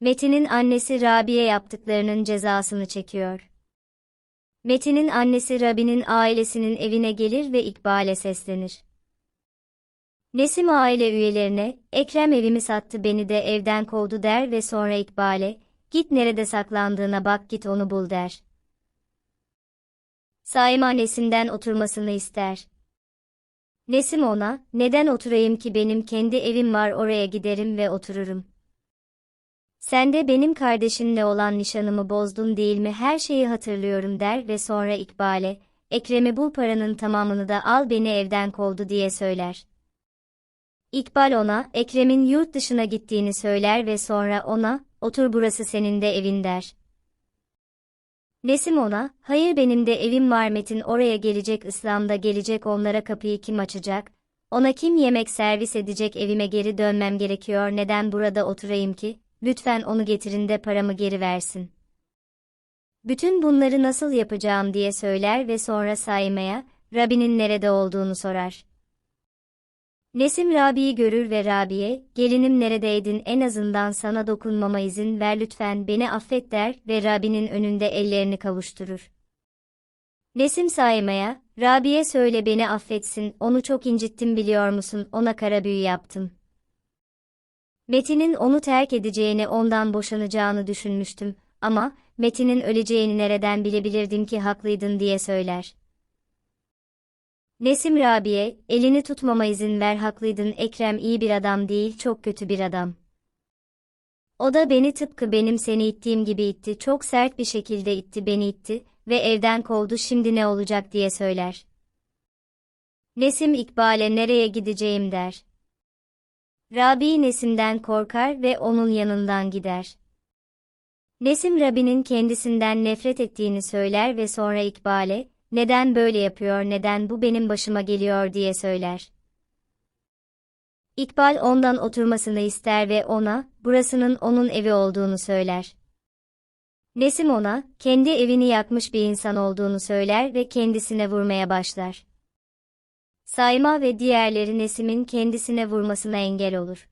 Metin'in annesi Rabi'ye yaptıklarının cezasını çekiyor. Metin'in annesi Rabi'nin ailesinin evine gelir ve İkbal'e seslenir. Nesim aile üyelerine, Ekrem evimi sattı beni de evden kovdu der ve sonra İkbal'e, git nerede saklandığına bak git onu bul der. Saima Nesim'den oturmasını ister. Nesim ona, neden oturayım ki benim kendi evim var oraya giderim ve otururum. Sen de benim kardeşinle olan nişanımı bozdun değil mi her şeyi hatırlıyorum der ve sonra İkbal'e, Ekrem'i bul paranın tamamını da al beni evden kovdu diye söyler. İkbal ona, Ekrem'in yurt dışına gittiğini söyler ve sonra ona, otur burası senin de evin der. Nesim ona, hayır benim de evim var Metin oraya gelecek İslam'da gelecek onlara kapıyı kim açacak, ona kim yemek servis edecek evime geri dönmem gerekiyor neden burada oturayım ki, lütfen onu getirin de paramı geri versin. Bütün bunları nasıl yapacağım diye söyler ve sonra saymaya, Rabi'nin nerede olduğunu sorar. Nesim Rabi'yi görür ve Rabi'ye, gelinim neredeydin en azından sana dokunmama izin ver lütfen beni affet der ve Rabi'nin önünde ellerini kavuşturur. Nesim saymaya, Rabi'ye söyle beni affetsin, onu çok incittim biliyor musun, ona kara büyü yaptım. Metin'in onu terk edeceğini ondan boşanacağını düşünmüştüm ama Metin'in öleceğini nereden bilebilirdim ki haklıydın diye söyler. Nesim Rabi'ye, elini tutmama izin ver haklıydın Ekrem iyi bir adam değil çok kötü bir adam. O da beni tıpkı benim seni ittiğim gibi itti çok sert bir şekilde itti beni itti ve evden kovdu şimdi ne olacak diye söyler. Nesim İkbal'e nereye gideceğim der. Rabi Nesim'den korkar ve onun yanından gider. Nesim Rabi'nin kendisinden nefret ettiğini söyler ve sonra İkbal'e, neden böyle yapıyor neden bu benim başıma geliyor diye söyler. İkbal ondan oturmasını ister ve ona, burasının onun evi olduğunu söyler. Nesim ona, kendi evini yakmış bir insan olduğunu söyler ve kendisine vurmaya başlar. Sayma ve diğerleri Nesim'in kendisine vurmasına engel olur.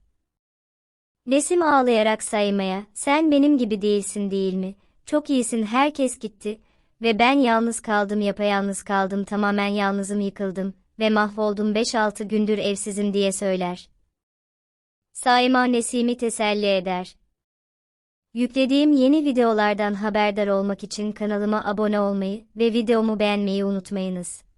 Nesim ağlayarak saymaya, sen benim gibi değilsin değil mi? Çok iyisin herkes gitti ve ben yalnız kaldım yapayalnız kaldım tamamen yalnızım yıkıldım ve mahvoldum 5-6 gündür evsizim diye söyler. Saima Nesim'i teselli eder. Yüklediğim yeni videolardan haberdar olmak için kanalıma abone olmayı ve videomu beğenmeyi unutmayınız.